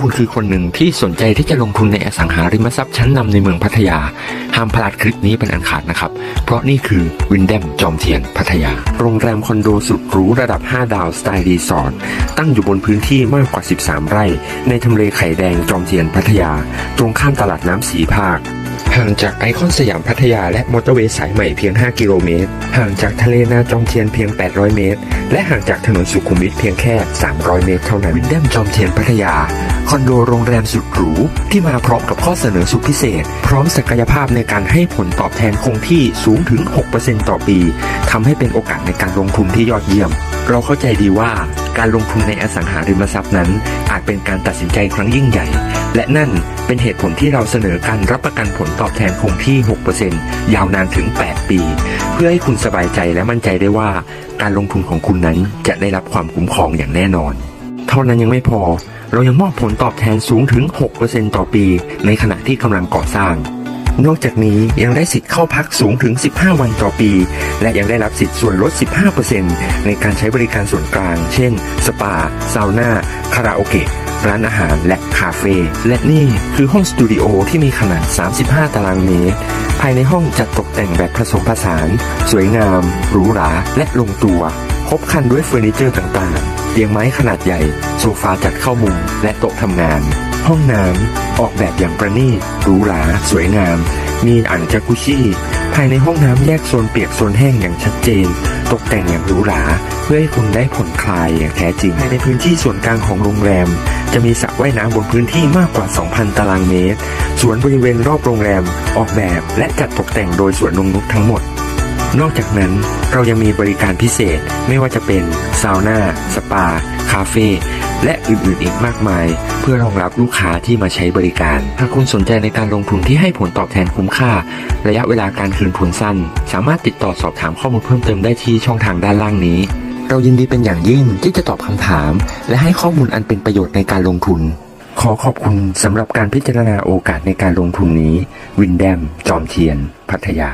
คุณคือคนหนึ่งที่สนใจที่จะลงทุนในอสังหาริมทรัพย์ชั้นนำในเมืองพัทยา ห้ามพลาดคลิปนี้เป็นอันขาดนะครับ เพราะนี่คือวินเดมจอมเทียนพัทยา โรงแรมคอนโดสุดหรูระดับ 5 ดาวสไตล์รีสอร์ทตั้งอยู่บนพื้นที่มากกว่า 13 ไร่ ในทำเลไข่แดงจอมเทียนพัทยา ตรงข้ามตลาดน้ำสีภาค ห่างจากไอคอนสยามพัทยาและมอเตอร์เวย์สายใหม่เพียง 5 กิโลเมตร ห่างจากทะเลนาจอมเทียนเพียง 800 เมตร และห่างจากถนนสุขุมวิทเพียงแค่ 300 เมตรเท่านั้นวินเดมจอมเทียนพัทยา คอนโดโรงแรมสุดหรู ที่มาพร้อมกับข้อเสนอสุดพิเศษ พร้อมศักยภาพในการให้ผลตอบแทนคงที่สูงถึง 6%ต่อปีทำให้เป็นโอกาสในการลงทุนที่ยอดเยี่ยม เราเข้าใจดีว่า การลงทุนในอสังหาริมทรัพย์นั้น อาจเป็นการตัดสินใจครั้งยิ่งใหญ่ และนั่นเป็นเหตุผลที่เราเสนอการรับประกันผลตอบแทนคงที่ 6%ยาวนานถึง 8 ปี เพื่อให้คุณสบายใจและมั่นใจได้ว่า การลงทุนของคุณนั้นจะได้รับความคุ้มครองอย่างแน่นอน เท่านั้นยังไม่พอ เรายังมอบผลตอบแทนสูงถึง 6%ต่อปี ในขณะที่กำลังก่อสร้าง นอกจากนี้ยังได้สิทธิ์เข้าพักสูงถึง 15 วันต่อปี และยังได้รับสิทธิ์ส่วนลด 15%ในการใช้บริการส่วนกลาง เช่น สปา ซาวน่า คาราโอเกะ ร้านอาหารและคาเฟ่ และนี่คือห้องสตูดิโอที่มีขนาด 35 ตารางเมตร ภายในห้องจัดตกแต่งแบบผสมผสาน สวยงาม หรูหรา และลงตัว ครบครันด้วยเฟอร์นิเจอร์ต่างๆ เตียงไม้ขนาดใหญ่ โซฟาจัดเข้ามุม และโต๊ะทำงาน ห้องน้ำออกแบบอย่างประณีตหรูหราสวยงาม มีอ่างจากุชี่ภายในห้องน้ำแยกโซนเปียกโซนแห้งอย่างชัดเจน ตกแต่งอย่างหรูหราเพื่อให้คุณได้ผ่อนคลายอย่างแท้จริงภายในพื้นที่ส่วนกลางของโรงแรม จะมีสระว่ายน้ำบนพื้นที่มากกว่า 2,000 ตารางเมตร สวนบริเวณรอบโรงแรมออกแบบและจัดตกแต่งโดยสวนนงนุกทั้งหมดนอกจากนั้นเรายังมีบริการพิเศษไม่ว่าจะเป็นซาวน่า สปา คาเฟ่และอื่นๆอีกมากมาย เพื่อรองรับลูกค้าที่มาใช้บริการถ้าคุณสนใจในการลงทุนที่ให้ผลตอบแทนคุ้มค่า ระยะเวลาการคืนทุนสั้น สามารถติดต่อสอบถามข้อมูลเพิ่มเติมได้ที่ช่องทางด้านล่างนี้ เรายินดีเป็นอย่างยิ่งที่จะตอบคำถาม และให้ข้อมูลอันเป็นประโยชน์ในการลงทุน ขอขอบคุณสำหรับการพิจารณาโอกาสในการลงทุนนี้ วินแดม จอมเทียน พัทยา